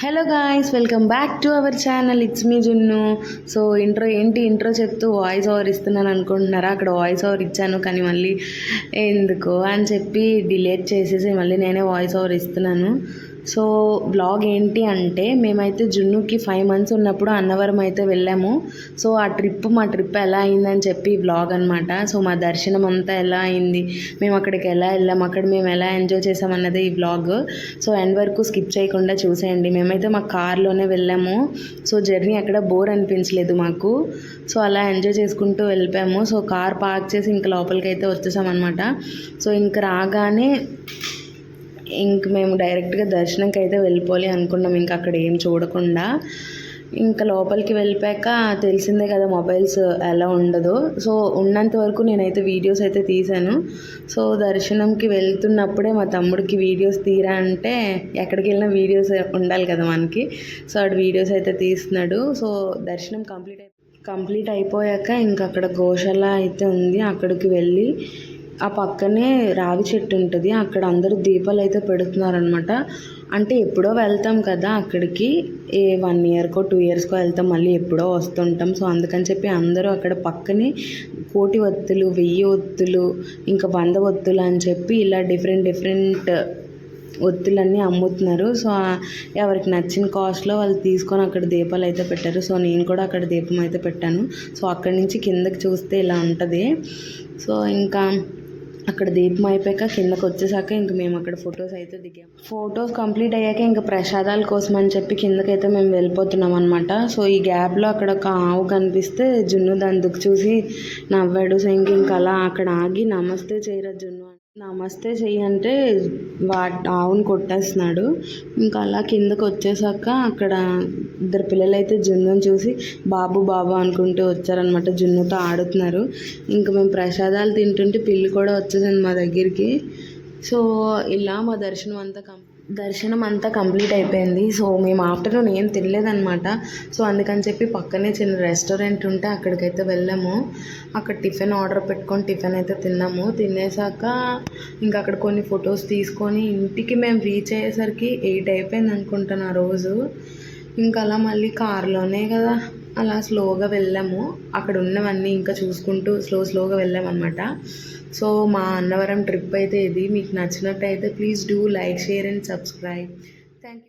Hello guys welcome back to our channel it's me Junnu so intro ఏంటి intro చెప్తూ voice over ఇస్తున్నాను అనుకుంటున్నారా? అక్కడ వాయిస్ ఓవర్ ఇచ్చాను కానీ మళ్ళీ ఎందుకు అని చెప్పి డిలేట్ చేసేసి మళ్ళీ నేనే వాయిస్ ఓవర్ ఇస్తున్నాను. సో బ్లాగ్ ఏంటి అంటే మేమైతే జున్నుకి ఫైవ్ మంత్స్ ఉన్నప్పుడు అన్నవరం అయితే వెళ్ళాము. సో ఆ ట్రిప్ మా ట్రిప్ ఎలా అయిందని చెప్పి బ్లాగ్ అనమాట సో మా దర్శనం అంతా ఎలా అయింది మేము అక్కడికి ఎలా వెళ్ళాము అక్కడ మేము ఎలా ఎంజాయ్ చేసామన్నదే ఈ బ్లాగ్. సో ఎండ్ వరకు స్కిప్ చేయకుండా చూసేయండి. మేమైతే మా కార్లోనే వెళ్ళాము. సో జర్నీ అక్కడ బోర్ అనిపించలేదు మాకు. సో అలా ఎంజాయ్ చేసుకుంటూ వెళ్ళిపోయాము. సో కార్ పార్క్ చేసి ఇంకా లోపలికి అయితే వచ్చేసామన్నమాట. సో ఇంక రాగానే ఇంక మేము డైరెక్ట్గా దర్శనంకి అయితే వెళ్ళిపోవాలి అనుకున్నాం. ఇంకా అక్కడ ఏం చూడకుండా ఇంకా లోపలికి వెళ్ళిపోయాక తెలిసిందే కదా మొబైల్స్ ఎలా ఉండదు. సో ఉన్నంత వరకు నేనైతే వీడియోస్ అయితే తీశాను. సో దర్శనంకి వెళ్తున్నప్పుడే మా తమ్ముడికి వీడియోస్ తీరా అంటే ఎక్కడికి వెళ్ళినా వీడియోస్ ఉండాలి కదా మనకి. సో ఆడు వీడియోస్ అయితే తీస్తున్నాడు. సో దర్శనం కంప్లీట్ అయి కంప్లీట్ అయిపోయాక ఇంకా అక్కడ గోశాల అయితే ఉంది. అక్కడికి వెళ్ళి ఆ పక్కనే రావి చెట్టు ఉంటుంది. అక్కడ అందరూ దీపాలు అయితే పెడుతున్నారనమాట అంటే ఎప్పుడో వెళ్తాం కదా అక్కడికి. ఏ వన్ ఇయర్కో టూ ఇయర్స్కో వెళ్తాం మళ్ళీ ఎప్పుడో వస్తుంటాం. సో అందుకని చెప్పి అందరూ అక్కడ పక్కనే కోటి ఒత్తులు వెయ్యి ఒత్తులు ఇంకా వంద ఒత్తులు అని చెప్పి ఇలా డిఫరెంట్ డిఫరెంట్ ఒత్తులన్నీ అమ్ముతున్నారు. సో ఎవరికి నచ్చిన కాస్ట్లో వాళ్ళు తీసుకొని అక్కడ దీపాలు అయితే పెట్టారు. సో నేను కూడా అక్కడ దీపం అయితే పెట్టాను. సో అక్కడి నుంచి కిందకి చూస్తే ఇలా ఉంటుంది. సో ఇంకా అక్కడ దీపం అయిపోయాక కిందకు వచ్చేసాక ఇంక మేము అక్కడ ఫొటోస్ అయితే దిగాం. ఫొటోస్ కంప్లీట్ అయ్యాక ఇంకా ప్రసాదాల కోసం అని చెప్పి కిందకైతే మేము వెళ్ళిపోతున్నాం అనమాట సో ఈ గ్యాప్లో అక్కడ ఒక ఆవు కనిపిస్తే జున్ను దాని దుక్కు చూసి నవ్వాడు. సో ఇంక ఇంకా అలా అక్కడ ఆగి నమస్తే చేయరా జున్ను నమస్తే చెయ్యి అంటే వా ఆవుని కొట్టేస్తున్నాడు. ఇంకా అలా కిందకు వచ్చేసాక అక్కడ ఇద్దరు పిల్లలు అయితే జున్నుని చూసి బాబు బాబు అనుకుంటూ వచ్చారనమాట జున్నుతో ఆడుతున్నారు. ఇంకా మేము ప్రసాదాలు తింటుంటే పిల్లి కూడా వచ్చేసింది మా దగ్గరికి. సో ఇలా మా దర్శనం అంతా కం దర్శనం అంతా కంప్లీట్ అయిపోయింది. సో మేము ఆఫ్టర్నూన్ ఏం తినలేదనమాట సో అందుకని చెప్పి పక్కనే చిన్న రెస్టారెంట్ ఉంటే అక్కడికైతే వెళ్ళాము. అక్కడ టిఫిన్ ఆర్డర్ పెట్టుకొని టిఫిన్ అయితే తిన్నాము. తినేసాక ఇంకా అక్కడ కొన్ని ఫొటోస్ తీసుకొని ఇంటికి మేము రీచ్ అయ్యేసరికి ఎయిట్ అయిపోయింది అనుకుంటాను ఆ రోజు. ఇంకా అలా మళ్ళీ కార్లోనే కదా. అలా స్లోగా వెళ్ళాము. అక్కడ ఉన్నవన్నీ ఇంకా చూసుకుంటూ స్లో స్లోగా వెళ్ళామన్నమాట. సో మా అన్నవరం ట్రిప్ అయితే ఇది. మీకు నచ్చినట్టయితే please do like share and subscribe. Thank you